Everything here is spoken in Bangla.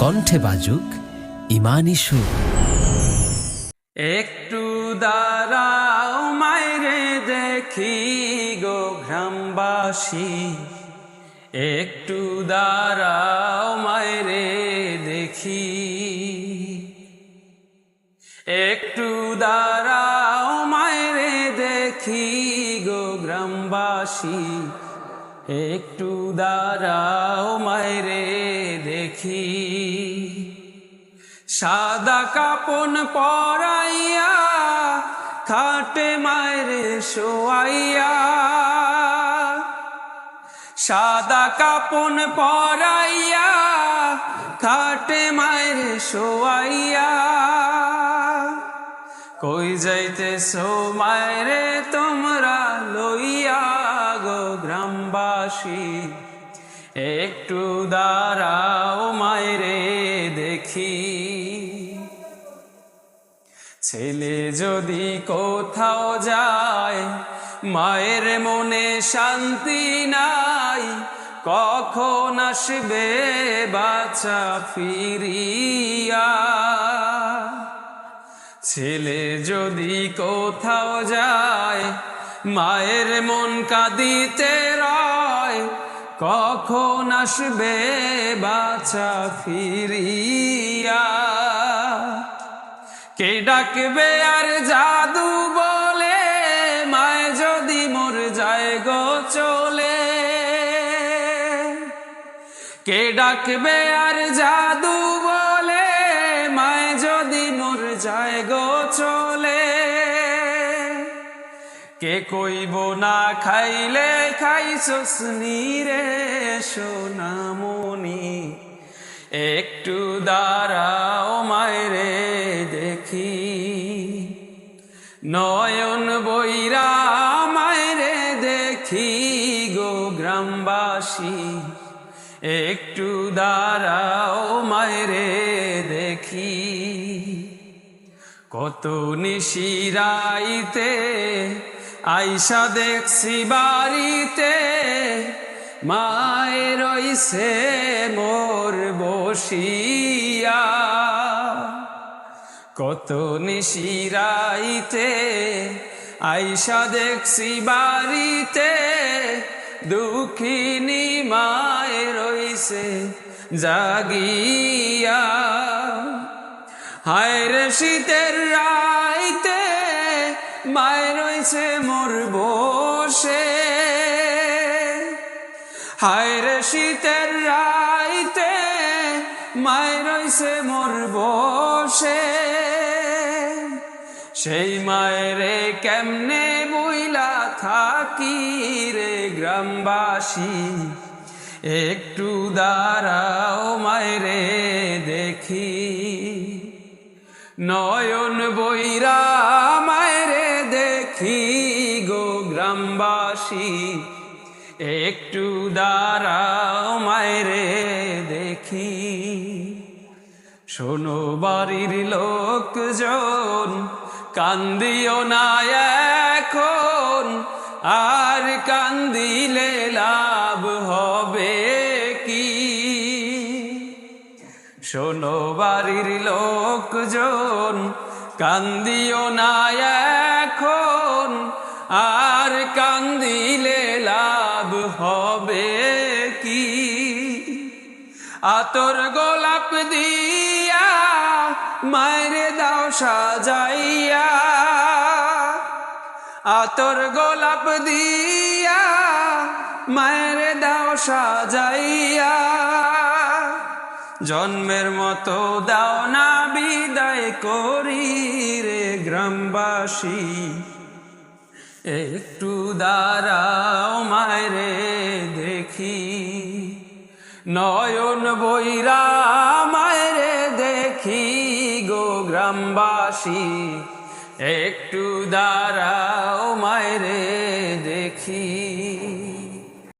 কণ্ঠে বাজুক ইমানি সুর। একটু দাঁড়াও মাইরে দেখি গো গ্রামবাসী। একটু দাঁড়াও মাইরে দেখি। একটু দাঁড়াও মাইরে দেখি গো গ্রামবাসী। একটু দাঁড়াও মাইরে দেখি। সাদা কাপন পরাইয়া, খাটে মায়েরে শোয়াইয়া। সাদা কাপন পরাইয়া, খাটে মায়েরে শোয়াইয়া। কই যাইতে মায়েরে তোমরা লইয়া গো গ্রামবাসী? একটু দেখি ছেলে যদি কোথাও যায়, মায়ের মনে শান্তি নাই, কখন আসবে বাচ্চা ফিরিয়া? ছেলে যদি কোথাও যায়, মায়ের মন কাঁদিতে রয় কখন আসবে বাছা ফিরিয়া? কে ডাকবে আর জাদু বলে? মায় যদি মোর যায় গো চলে। কে ডাকবে আর জাদু কে কইব না খাইলে খাইছস রে সোনামণি? একটু দাঁড়াও মায়রে দেখি। নয়ন বৈরা মায়রে দেখি গো গ্রামবাসী। একটু দাঁড়াও মায়রে দেখি। কত নিশিরাইতে আইসা দেখছি বাড়িতে মায়ের রইছে মোর বসিয়া। কত নিশিরাইতে আইসা দেখছি বাড়িতে, দুঃখিনী মায়ের রইছে জাগিয়া। হায় রে শীতের রাইতে মায়ের রইছে মোর বসে। হায় রে শীতের রাইতে মায়ের রইছে মোর বসে। সেই মায়েরে কেমনে বইলা থাকি রে গ্রামবাসী? একটু দাঁড়াও মায়েরে দেখি। নয়ন দেখি গো গ্রামবাসী, একটু দাঁড়াও মায়েরে দেখি। শোনো বাড়ির লোকজন, কান্দিও না এখন, আর কান্দিলে লাভ হবে কি? শোনো বাড়ির লোকজন, কান্দিও না এখন আর কান্দিলে লাভ হবে কি? আতর গোলাপ দিয়া মায়ের দাও সাজাইয়া। আতর গোলাপ দিয়া মায়ের দাও সাজাইয়া। জন্মের মতো দাও না বিদায় করি রে গ্রামবাসী। একটু দাঁড়াও মায়রে দেখি। নয়ন বৈরা মায়রে দেখি গো গ্রামবাসী। একটু দাঁড়াও মায়রে দেখি।